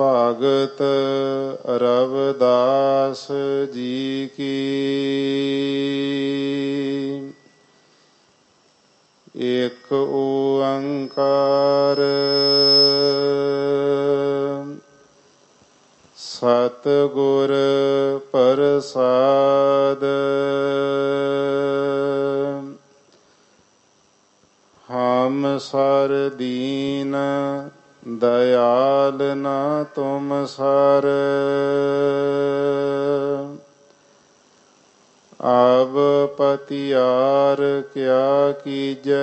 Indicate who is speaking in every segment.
Speaker 1: ਭਗਤ ਰਵਦਾਸ ਜੀ ਕੀ। ਇੱਕ ਓੰਕਾਰ ਸਤ ਗੁਰ ਪ੍ਰਸਾਦ ਹਮ ਸਰ ਦੀਨ ਦਇਆਲ ਨਾ ਤੁਮ ਸਰ। ਆਬ ਪਤਿਆਰ ਕਿਆ ਕੀਜੈ।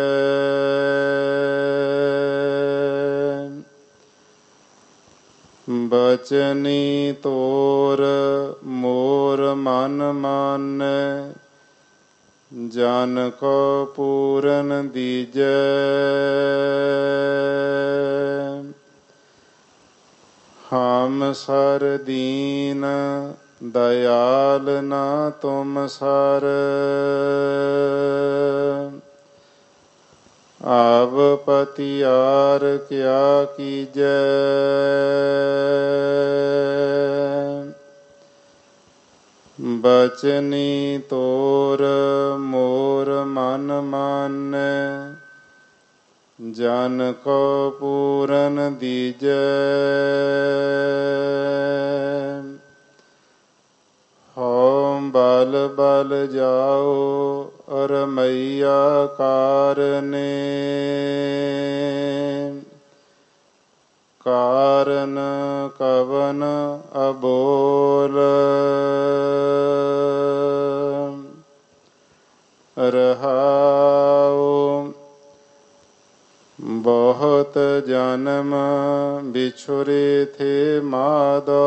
Speaker 1: ਬਚਨੀ ਤੋਰ ਮੋਰ ਮਨ ਮਾਨੈ। ਜਨ ਕੋ ਪੂਰਨ ਦੀਜੈ। ਹਮ ਸਰ ਦੀਨ, ਦਇਆਲ ਨਾ ਤੁਮ ਸਰ। ਆਵ ਪਤਿਆਰ ਕਿਆ ਕੀਜੈ। ਬਚਨੀ ਤੋਰ ਮੋਰ ਮਨ ਮਾਨੈ। ਜਨ ਕੋ ਪੂਰਨ ਦੀਜੈ। ਹਉ ਬਲ ਬਲ ਜਾਓ ਮਈਆ ਕਾਰਨੇ। ਕਾਰਨ ਕਵਨ ਅਬੋਲ। ਬਹੁਤ ਜਨਮ ਵਿਛੁਰੇ ਥੇ ਮਾਦੋ।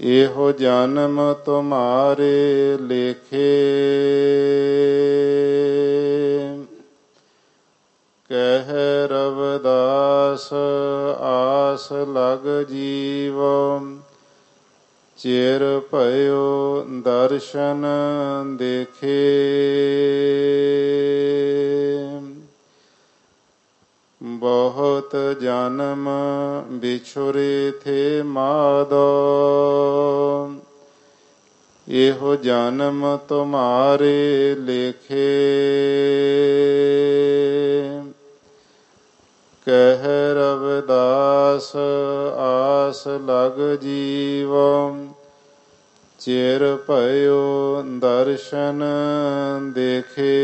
Speaker 1: ਇਹੋ ਜਨਮ ਤੁਮਾਰੇ ਲੇਖੇ। ਕਹਿ ਰਵਦਾਸ ਆਸ ਲਗ ਜੀਵ। ਚਿਰ ਭਇਓ ਦਰਸ਼ਨ ਦੇਖੇ। ਬਹੁਤ ਜਨਮ ਵਿਛੁਰੇ ਥੇ ਮਾਦੋ। ਇਹੋ ਜਨਮ ਤੁਮਾਰੇ ਲੇਖੇ। ਆਸ ਲਗ ਜੀਵ, ਚਿਰ ਭਇਓ ਦਰਸ਼ਨ ਦੇਖੇ।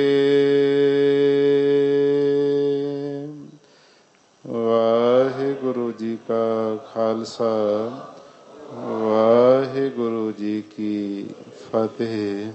Speaker 1: ਵਾਹਿਗੁਰੂ ਜੀ ਕਾ ਖਾਲਸਾ, ਵਾਹਿਗੁਰੂ ਜੀ ਕੀ ਫਤਿਹ।